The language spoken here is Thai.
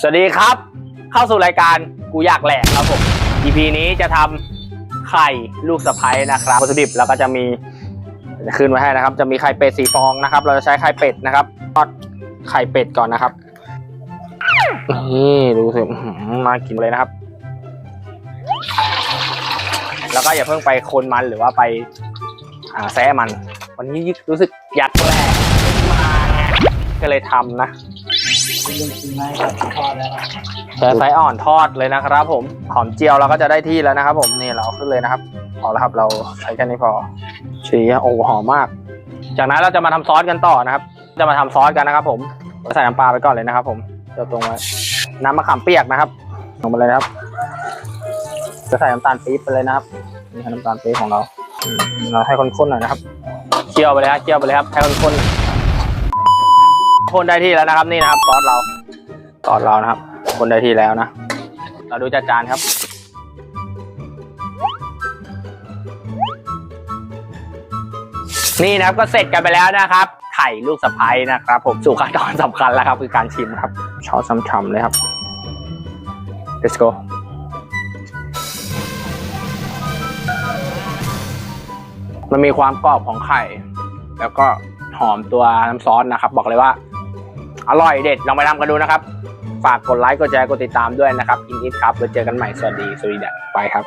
สวัสดีครับ เข้าสู่รายการกูอยากแหลกครับผม EP นี้จะทำไข่ลูกสะพ้ยนะครับวัตถุดิบเราก็จะมีจะขึ้นไว้ให้นะครับ จะมีไข่เป็ดสีฟองนะครับ เราจะใช้ไข่เป็ดนะครับทอดไข่เป็ดก่อนนะครับนี่ดูสิมากินเลยนะครับ แล้วก็อย่าเพิ่งไปคนมันหรือว่าไปอ่าแซะมัน วันนี้รู้สึกอยากแหลกมาก็เลยทำนะ ใช้ไฟอ่อนทอดเลยนะครับ ผมหอมเจียวเราก็จะได้ที่แล้วนะครับ ผมนี่เราเอาขึ้นเลยนะครับพอแล้วครับเราใช้แค่นี้พอชีโอ้หอมมาก จากนั้นเราจะมาทำซอสกันต่อนะครับ จะมาทำซอสกันนะครับ ผมใส่น้ำปลาไปก่อนเลยนะครับ ผมเดี๋ยวตรงไว้น้ำมะขามเปียกนะครับลงไปเลยนะครับ จะใส่น้ำตาลปี๊บไปเลยนะครับนี่คือน้ำตาลปี๊บของเราอืมเราให้ข้นๆหน่อยนะครับเคี่ยวไปเลยครับเคี่ยวไปเลยครับให้ข้นๆ คนได้ที่แล้วนะครับนี่นะครับซอสเราตอนเรานะครับ คนได้ที่แล้วนะ เราดูจัดจานครับนี่นะครับก็เสร็จกันไปแล้วนะครับ ไข่ลูกสะพ้ยนะครับ ผมสู่ขั้นตอนสำคัญแล้วครับ คือการชิมครับช้อนช้ำๆเลยครับ let's go มันมีความกรอบของไข่ แล้วก็หอมตัวน้ำซอสนะครับ บอกเลยว่า อร่อยเด็ดลองไปทำกันดูนะครับ ฝากกดไลค์กดแชร์กดติดตามด้วยนะครับอินอิทครับไว้เจอกันใหม่สวัสดีสวัสดีเดดไปครับ